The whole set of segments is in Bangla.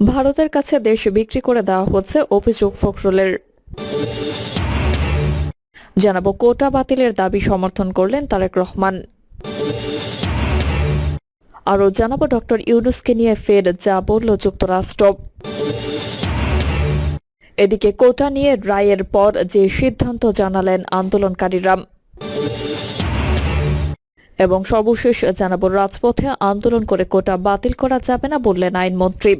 ভারতের কাছে দেশ বিক্রি করে দেওয়া হচ্ছে অভিযোগ ফখরুলের। জানাব, কোটা বাতিলের দাবি সমর্থন করলেন তারেক রহমান। আরও জানাব, ডক্টর ইউনুসকে নিয়ে ফের যা বলল যুক্তরাষ্ট্র। এদিকে কোটা নিয়ে রায়ের পর যে সিদ্ধান্ত জানালেন আন্দোলনকারীরা। এবং সর্বশেষ জানাব, রাজপথে আন্দোলন করে কোটা বাতিল করা যাবে না বললেন আইনমন্ত্রী।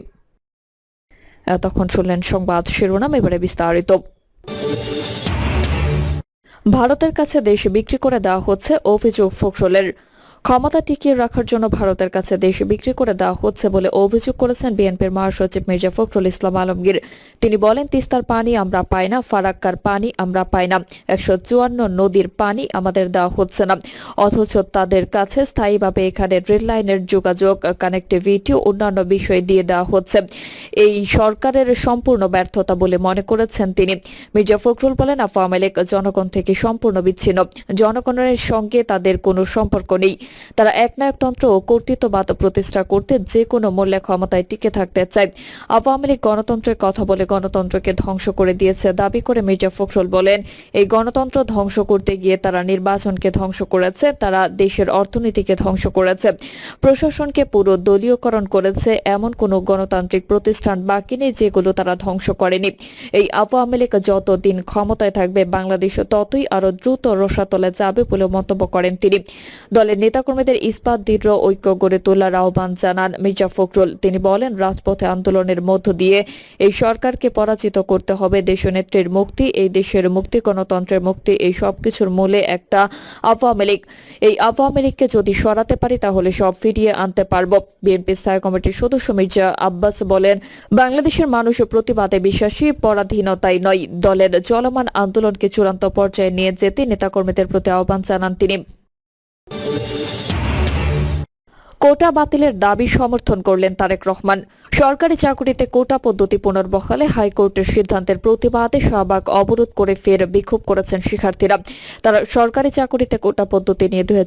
এতক্ষণ শুনলেন সংবাদ শিরোনাম, এবারে বিস্তারিত। ভারতের কাছে দেশে বিক্রি করে দেওয়া হচ্ছে অভিযোগ ফখরুলের ক্ষমতা টিকিয়ে রাখার জন্য ভারতের কাছে দেশ বিক্রি করে দেওয়া হচ্ছে বলে অভিযোগ করেছেন বিএনপির মহাসচিব মির্জা ফখরুল ইসলাম আলমগীর। তিনি বলেন, তিস্তার পানি আমরা পাই না, ফারাক্কার পানি আমরা পাই না, একশো চুয়ান্ন নদীর পানি আমাদের দেওয়া হচ্ছে না। অথচ তাদের কাছে স্থায়ীভাবে এখানে রেল লাইনের যোগাযোগ, কানেক্টিভিটি অন্যান্য বিষয় দিয়ে দেওয়া হচ্ছে। এই সরকারের সম্পূর্ণ ব্যর্থতা বলে মনে করেছেন তিনি। মির্জা ফখরুল বলেন, আওয়ামী লীগ জনগণ থেকে সম্পূর্ণ বিচ্ছিন্ন। জনগণের সঙ্গে তাদের কোনো সম্পর্ক নেই। তারা একনায়কতন্ত্র ও কর্তৃত্ববাদ প্রতিষ্ঠা করতে যে কোনো মূল্যে ক্ষমতায় টিকে থাকতে চায়। আওয়ামী লীগ গণতন্ত্রের কথা বলে গণতন্ত্রকে ধ্বংস করে দিয়েছে দাবি করে মির্জা ফখরুল বলেন, এই গণতন্ত্র ধ্বংস করতে গিয়ে তারা নির্বাচনকে ধ্বংস করেছে, তারা দেশের অর্থনীতিকে ধ্বংস করেছে। প্রশাসনকে পুরো দলীয়করণ করেছে, এমন কোনো গণতান্ত্রিক প্রতিষ্ঠান বাকি নেই যেগুলো তারা ধ্বংস করেনি। এই আওয়ামী লীগ যতদিন ক্ষমতায় থাকবে, বাংলাদেশ ততই আরও দ্রুত রসাতলে যাবে বলে মন্তব্য করেন তিনি। দলের নেতাকর্মীদের ইস্পাত, দৃঢ় ঐক্য গড়ে তোলার আহ্বান জানান মির্জা ফখরুল। তিনি বলেন, রাজপথে আন্দোলনের মধ্য দিয়ে এই সরকারকে পরাজিত করতে হবে, দেশনেত্রীর মুক্তি, এই দেশের মুক্তি, গণতন্ত্রের মুক্তি, এই সবকিছুর মূলে একটা আওয়ামী লীগ। এই আওয়ামী লীগকে যদি সরাতে পারি, তাহলে সব ফিরিয়ে আনতে পারব। বিএনপি স্থায়ী কমিটির সদস্য মির্জা আব্বাস বলেন, বাংলাদেশের মানুষ প্রতিবাদে বিশ্বাসী পরাধীনতায় নয়। দলের চলমান আন্দোলনকে চূড়ান্ত পর্যায়ে নিয়ে যেতে নেতাকর্মীদের প্রতি আহ্বান জানান তিনি। কোটা বাতিলের দাবি সমর্থন করলেন তারেক রহমান। সরকারি চাকরিতে কোটা পদ্ধতি পুনর্বহালে হাইকোর্টের সিদ্ধান্তের প্রতিবাদে শাহবাগ অবরোধ করে ফের বিক্ষোভ করেছেন শিক্ষার্থীরা। তারা সরকারি চাকরিতে কোটা পদ্ধতি নিয়ে দুই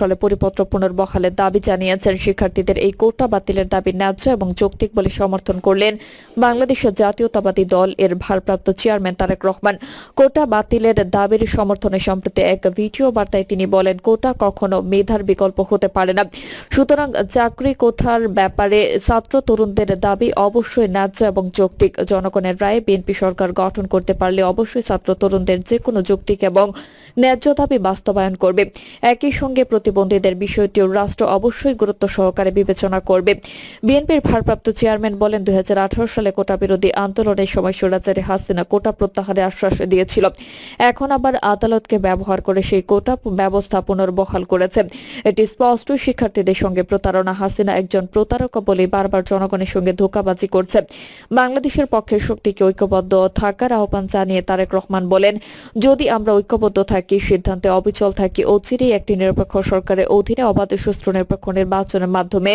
সালে পরিপত্র পুনর্বহালের দাবি জানিয়েছেন। শিক্ষার্থীদের এই কোটা বাতিলের দাবি ন্যায্য এবং যৌক্তিক বলে সমর্থন করলেন বাংলাদেশের জাতীয়তাবাদী দল এর ভারপ্রাপ্ত চেয়ারম্যান তারেক রহমান। কোটা বাতিলের দাবির সমর্থনে সম্প্রতি এক ভিডিও বার্তায় তিনি বলেন, কোটা কখনো মেধার বিকল্প হতে পারে না। সুতরাং চাকরি কোঠার ব্যাপারে ছাত্র তরুণদের দাবি অবশ্যই ন্যায্য এবং যৌক্তিক। জনগণের রায়ে বিএনপি সরকার গঠন করতে পারলে অবশ্যই ছাত্র তরুণদের যে কোনো যৌক্তিক এবং ন্যায্য দাবি বাস্তবায়ন করবে। একই সঙ্গে প্রতিবন্ধীদের বিষয়টিও রাষ্ট্র অবশ্যই গুরুত্ব সহকারে বিবেচনা করবে। বিএনপির ভারপ্রাপ্ত চেয়ারম্যান বলেন, দুই হাজার আঠারো সালে কোটা বিরোধী আন্দোলনের সময় স্বৈরাচারী হাসিনা কোটা প্রত্যাহারের আশ্বাস দিয়েছিল। এখন আবার আদালতকে ব্যবহার করে সেই কোটা ব্যবস্থা পুনর্বহাল করেছে। এটি স্পষ্ট, শিক্ষার্থীদের সঙ্গে প্রতারণা হাসিনা একজন প্রতারক বলে বারবার জনগণের সঙ্গে ধোকাবাজি করছে। বাংলাদেশের পক্ষের শক্তিকে ঐক্যবদ্ধ থাকার আহ্বান জানিয়ে তারেক রহমান বলেন, যদি আমরা ঐক্যবদ্ধ থাকি, সিদ্ধান্তে অবিচল থাকি, অচিরেই একটি নিরপেক্ষ সরকারের অধীনে অবাধ সুষ্ঠু নিরপেক্ষ নির্বাচনের মাধ্যমে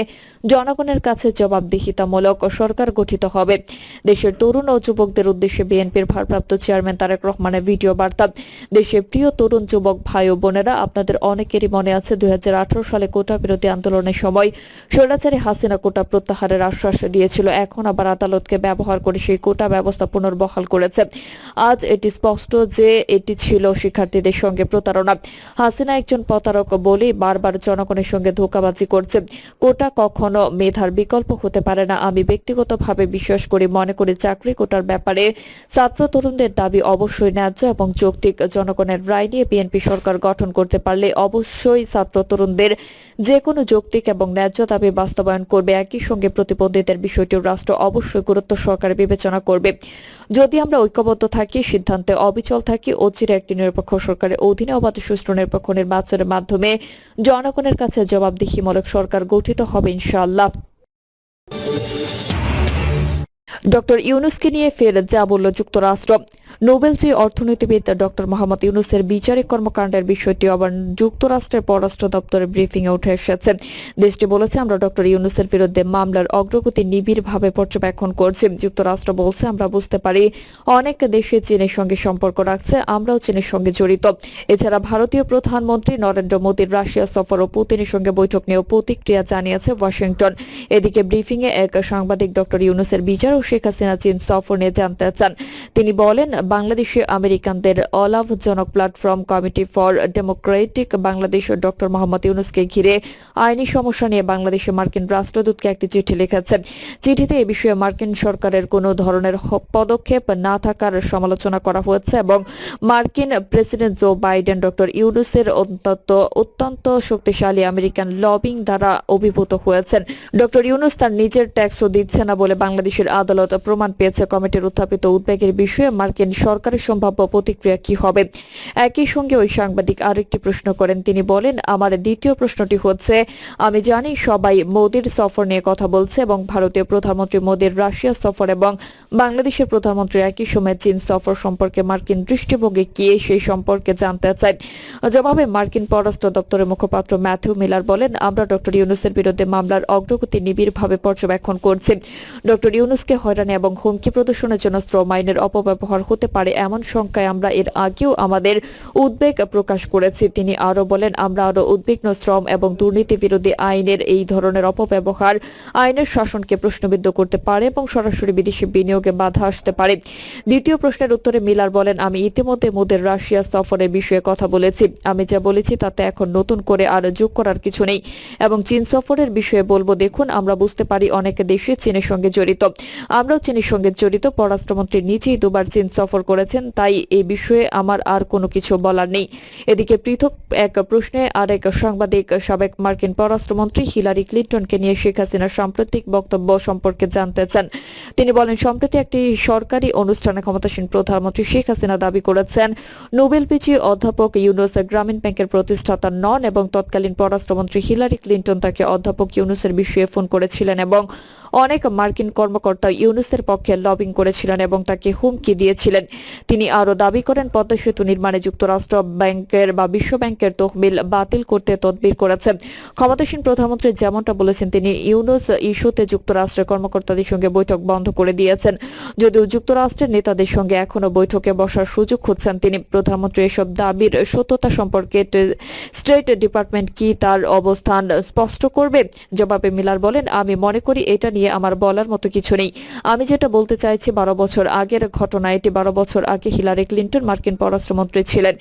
জনগণের কাছে জবাবদিহিতামূলক সরকার গঠিত হবে। দেশের তরুণ ও যুবকদের উদ্দেশ্যে বিএনপির ভারপ্রাপ্ত চেয়ারম্যান তারেক রহমানের ভিডিও বার্তা। দেশের প্রিয় তরুণ যুবক ভাই ও বোনেরা, আপনাদের অনেকেরই মনে আছে, দুই হাজার আঠারো সালে কোটা বিরোধী আন্দোলনের সময় স্বৈরাচারী হাসিনা কোটা প্রত্যাহারের আশ্বাস দিয়েছিল। এখন আবার আদালতকে ব্যবহার করে সেই কোটা ব্যবস্থা পুনর্বহাল করেছে। আজ এটি স্পষ্ট যে এটি ছিল শিক্ষার্থীদের সঙ্গে প্রতারণা। হাসিনা একজন প্রতারক বলেই বারবার জনগণের সঙ্গে ধোকাবাজি করছে। কোটা কখনো মেধার বিকল্প হতে পারে না। আমি ব্যক্তিগতভাবে বিশ্বাস করি, মনে করি চাকরি কোটার ব্যাপারে ছাত্র তরুণদের দাবি অবশ্যই ন্যায্য এবং যৌক্তিক। জনগণের রায় নিয়ে বিএনপি সরকার গঠন করতে পারলে অবশ্যই ছাত্র তরুণদের যে কোনো যৌক্তিক এবং ন্যায্য দাবি বাস্তবায়ন করবে। একই সঙ্গে প্রতিবন্ধীদের বিষয়টিও রাষ্ট্র অবশ্যই গুরুত্ব সহকারে বিবেচনা করবে। যদি আমরা ঐক্যবদ্ধ থাকি, সিদ্ধান্তে অবিচল থাকি, অচিরে একটি নিরপেক্ষ সরকারের অধীনে অবাধ সুষ্ঠু নিরপেক্ষ নির্বাচনের মাধ্যমে জনগণের কাছে জবাবদিহিমূলক সরকার গঠিত হবে ইনশাআল্লাহ। ডক্টর ইউনুসকে নিয়ে ফের যা বলল যুক্তরাষ্ট্র। নোবেলজয়ী অর্থনীতিবিদ ডক্টর মোহাম্মদ ইউনুসের বিচারিক কর্মকাণ্ডের বিষয়টি আবার যুক্তরাষ্ট্রের পররাষ্ট্র দপ্তরের ব্রিফিংয়ে উঠে এসেছে। দেশটি বলেছে, আমরা ডক্টর ইউনুসের বিরুদ্ধে মামলার অগ্রগতি নিবিড়ভাবে পর্যবেক্ষণ করছি। যুক্তরাষ্ট্র বলছে, আমরা বুঝতে পারি, অনেক দেশে চীনের সঙ্গে সম্পর্ক রাখছে, আমরাও চীনের সঙ্গে জড়িত। এছাড়া ভারতীয় প্রধানমন্ত্রী নরেন্দ্র মোদীর রাশিয়া সফর ও পুতিনের সঙ্গে বৈঠক নিয়েও প্রতিক্রিয়া জানিয়েছে ওয়াশিংটন। এদিকে ব্রিফিংয়ে এক সাংবাদিক ডক্টর ইউনুসের বিচার শেখ হাসিনা চীন সফর নিয়ে জানতে চান। তিনি বলেন, বাংলাদেশে আমেরিকানদের অলাভজনক platform committee for democratic Bangladesh doctor Mohammad ইউনুসকে ঘিরে আইনি সমস্যা নিয়ে বাংলাদেশে মার্কিন রাষ্ট্রদূতকে একটি চিঠি লিখেছে চিঠিতে এ বিষয়ে মার্কিন সরকারের কোনো ধরনের পদক্ষেপ না থাকার সমালোচনা করা হয়েছে এবং মার্কিন প্রেসিডেন্ট জো বাইডেন ডক্টর ইউনুসের অত্যন্ত অত্যন্ত শক্তিশালী আমেরিকান লবিং দ্বারা অভিভূত হয়েছেন। ডক্টর ইউনুস তার নিজের ট্যাক্সও দিচ্ছে না বলে বাংলাদেশের আদালত প্রমাণ পেয়েছে কমিটির উত্থাপিত উদ্বেগের বিষয়ে মার্কিন সরকারের সম্ভাব্য প্রতিক্রিয়া কি হবে? একই সঙ্গে ওই সাংবাদিক আরেকটি প্রশ্ন করেন। তিনি বলেন, আমার দ্বিতীয় প্রশ্নটি হচ্ছে, আমি জানি সবাই মোদির সফর নিয়ে কথা বলছে এবং ভারতীয় প্রধানমন্ত্রী মোদির রাশিয়া সফর এবং বাংলাদেশের প্রধানমন্ত্রী একই সময় চীন সফর সম্পর্কে মার্কিন দৃষ্টিভঙ্গি কি, সেই সম্পর্কে জানতে চাই। জবাবে মার্কিন পররাষ্ট্র দপ্তরের মুখপাত্র ম্যাথিউ মিলার বলেন, আমরা ডক্টর ইউনুসের বিরুদ্ধে মামলার অগ্রগতি নিবিড়ভাবে পর্যবেক্ষণ করছি। ডক্টর ইউনুসকে হয়রানি এবং হুমকি প্রদর্শনের জন্য শ্রম আইনের অপব্যবহার হতে পারে এমন শঙ্কায় আমরা এর আগেও আমাদের উদ্বেগ প্রকাশ করেছি। তিনি আরও বলেন, আমরা আরও উদ্বিগ্ন, শ্রম এবং দুর্নীতি বিরোধী আইনের এই ধরনের অপব্যবহার আইনের শাসনকে প্রশ্নবিদ্ধ করতে পারে এবং সরাসরি বিদেশি বিনিয়োগে বাধা আসতে পারে। দ্বিতীয় প্রশ্নের উত্তরে মিলার বলেন, আমি ইতিমধ্যে মোদের রাশিয়া সফরের বিষয়ে কথা বলেছি। আমি যা বলেছি তাতে এখন নতুন করে আর যোগ করার কিছু নেই। এবং চীন সফরের বিষয়ে বলব, দেখুন, আমরা বুঝতে পারি অনেক দেশে চীনের সঙ্গে জড়িত। আমরাও চীনের সঙ্গে জড়িত, পররাষ্ট্রমন্ত্রী নিজেই দুবার চীন সফর করেছেন, তাই এই বিষয়ে আমার আর কোনো কিছু বলার নেই। এদিকে পৃথক এক প্রশ্নে আরেক সাংবাদিক সাবেক মার্কিন পররাষ্ট্রমন্ত্রী হিলারি ক্লিন্টনকে নিয়ে শেখ হাসিনার সাম্প্রতিক বক্তব্য সম্পর্কে জানতে চান। তিনি বলেন, সম্প্রতি একটি সরকারি অনুষ্ঠানে ক্ষমতাসীন প্রধানমন্ত্রী শেখ হাসিনা দাবি করেছেন, নোবেল বিজয়ী অধ্যাপক ইউনুস গ্রামীণ ব্যাংকের প্রতিষ্ঠাতা নন এবং তৎকালীন পররাষ্ট্রমন্ত্রী হিলারি ক্লিন্টন তাকে অধ্যাপক ইউনুসের বিষয়ে ফোন করেছিলেন এবং অনেক মার্কিন কর্মকর্তা ইউনুসের পক্ষে লবিং করেছিলেন এবং তাকে হুমকি দিয়েছিলেন। তিনি আরও দাবি করেন, পদ্মা সেতু নির্মাণে যুক্তরাষ্ট্র ব্যাংকের বা বিশ্ব ব্যাংকের তহবিল বাতিল করতে তদবির করেছে। ক্ষমতাসীন প্রধানমন্ত্রী যেমনটা বলেছেন, তিনি ইউনুস ইস্যুতে যুক্তরাষ্ট্রের কর্মকর্তাদের সঙ্গে বৈঠক বন্ধ করে দিয়েছেন। যদিও যুক্তরাষ্ট্রের নেতাদের সঙ্গে এখনও বৈঠকে বসার সুযোগ খুঁজছেন তিনি, প্রধানমন্ত্রী এসব দাবির সত্যতা সম্পর্কে স্টেট ডিপার্টমেন্ট কি তার অবস্থান স্পষ্ট করবে? জবাবে মিলার বলেন, আমি মনে করি এটা নিয়ে আমার বলার মতো কিছু নেই। আমি যেটা বলতে চাইছি, বারো বছর আগের ঘটনা এটি বারো বছর আগে হিলারি ক্লিন্টন মার্কিন পররাষ্ট্রমন্ত্রী ছিলেন।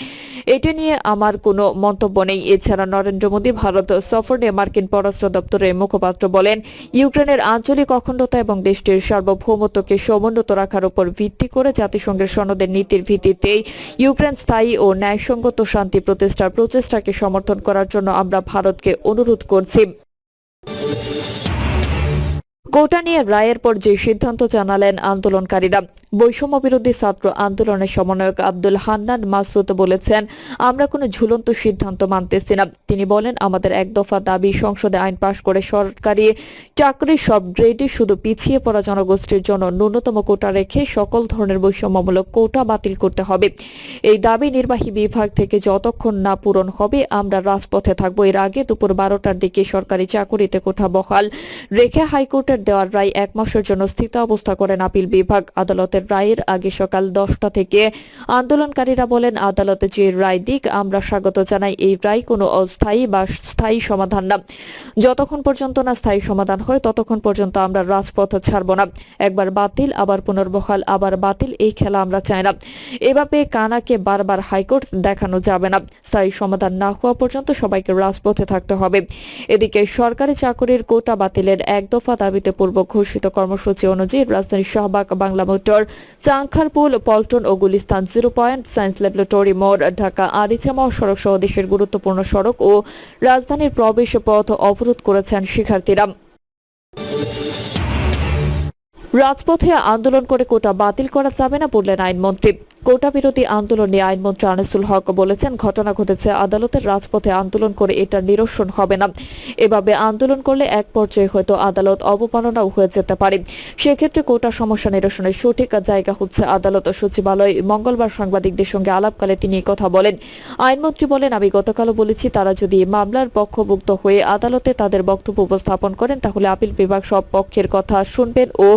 এটা নিয়ে আমার কোনো মন্তব্য নেই। এছাড়া নরেন্দ্র মোদী ভারত সফর নিয়ে মার্কিন পররাষ্ট্র দপ্তরের মুখপাত্র বলেন, ইউক্রেনের আঞ্চলিক অখণ্ডতা এবং দেশটির সার্বভৌমত্বকে সমুন্নত রাখার উপর ভিত্তি করে জাতিসংঘের সনদের নীতির ভিত্তিতেই ইউক্রেন স্থায়ী ও ন্যায়সঙ্গত শান্তি প্রতিষ্ঠার প্রচেষ্টাকে সমর্থন করার জন্য আমরা ভারতকে অনুরোধ করছি। কোটা নিয়ে রায়ের পর যে সিদ্ধান্ত জানালেন আন্দোলনকারীরা, বৈষম্য বিরোধী ছাত্র আন্দোলনের সমন্বয়ক আব্দুল হান্নান মাসুদ বলেছেন, আমরা কোনো ঝুলন্ত সিদ্ধান্ত মানতেছি না। তিনি বলেন, আমাদের এক দফা দাবি সংসদে আইন পাশ করে সরকারি চাকরি সব গ্রেডে শুধু পিছিয়ে পড়া জনগোষ্ঠীর জন্য ন্যূনতম কোটা রেখে সকল ধরনের বৈষম্যমূলক কোটা বাতিল করতে হবে। এই দাবি নির্বাহী বিভাগ থেকে যতক্ষণ না পূরণ হবে, আমরা রাজপথে থাকব। এর আগে দুপুর বারোটার দিকে সরকারি চাকুরিতে কোঠা বহাল রেখে হাইকোর্টের দেওয়ার রায় এক মাসের জন্য স্থিতাবস্থা করেন আপিল বিভাগ। আদালতের রায়ের আগে সকাল দশটা থেকে আন্দোলনকারীরা বলেন, আদালতে যে রায় দিক, আমরা স্বাগত জানাই। এই রায় কোনো অস্থায়ী বা স্থায়ী সমাধান না। যতক্ষণ পর্যন্ত না স্থায়ী সমাধান হয়, ততক্ষণ পর্যন্ত আমরা রাজপথ ছাড়ব না। একবার বাতিল, আবার পুনর্বহাল, আবার বাতিল, এই খেলা আমরা চাই না। এভাবে কানাকে বারবার হাইকোর্ট দেখানো যাবে না। স্থায়ী সমাধান না হওয়া পর্যন্ত সবাইকে রাজপথে থাকতে হবে। এদিকে সরকারি চাকরির কোটা বাতিলের এক দফা দাবিতে পূর্ব ঘোষিত কর্মসূচি অনুযায়ী রাজধানীর শাহবাগ, বাংলা মোটর চাংখারপুল পল্টন ও Gulistan zero point, science laboratory মোড়, ঢাকা আরিচা মহাসড়ক সহ দেশের গুরুত্বপূর্ণ সড়ক ও রাজধানীর প্রবেশ পথ অবরোধ করেছেন শিক্ষার্থীরা। রাজপথে আন্দোলন করে কোটা বাতিল করা যাবে না বললেন আইনমন্ত্রী। কোটা বিরোধী আন্দোলন আইনমন্ত্রী আনিসুল হক বলেছেন, ঘটনা ঘটেছে, আদালতের রাজপথে আন্দোলন করে এটা নিরসন হবে না। এভাবে আন্দোলন করলে এক পর্যায়ে হয়তো আদালত অবমাননাও হয়ে যেতে পারে। সেক্ষেত্রে কোটা সমস্যা নিরসনের সঠিক জায়গা হচ্ছে আদালত সচিবালয়। মঙ্গলবার সাংবাদিকদের সঙ্গে আলাপকালে তিনি কথা বলেন। আইনমন্ত্রী বলেন, আমি গতকালও বলেছি, তারা যদি মামলার পক্ষভুক্ত হয়ে আদালতে তাদের বক্তব্য উপস্থাপন করেন, তাহলে আপিল বিভাগ সব পক্ষের কথা শুনবেন ও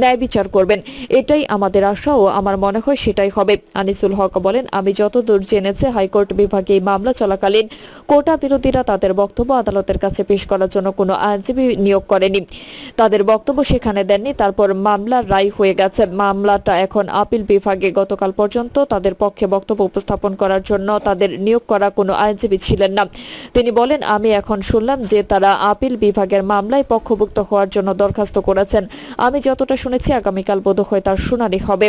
ন্যায় বিচার করবেন। এটাই আমাদের আশা ও আমার মনে হয় সেটাই হবে আনিসুল হক বলেন, আমি যতদূর জেনেছি, হাইকোর্ট বিভাগে এই মামলা চলাকালীন কোটা বিরোধীরা তাদের বক্তব্য আদালতের কাছে পেশ করার জন্য কোনো আইনজীবী নিয়োগ করেনি। তাদের বক্তব্য সেখানে দেননি, তারপর মামলার রায় হয়ে গেছে। মামলাটা এখন আপিল বিভাগে গতকাল পর্যন্ত তাদের পক্ষে বক্তব্য উপস্থাপন করার জন্য তাদের নিয়োগ করা কোনো আইনজীবী ছিলেন না। তিনি বলেন, আমি এখন শুনলাম যে তারা আপিল বিভাগের মামলায় পক্ষভুক্ত হওয়ার জন্য দরখাস্ত করেছেন। আমি যতটা শুনেছি, আগামীকাল বোধহয় তার শুনানি হবে।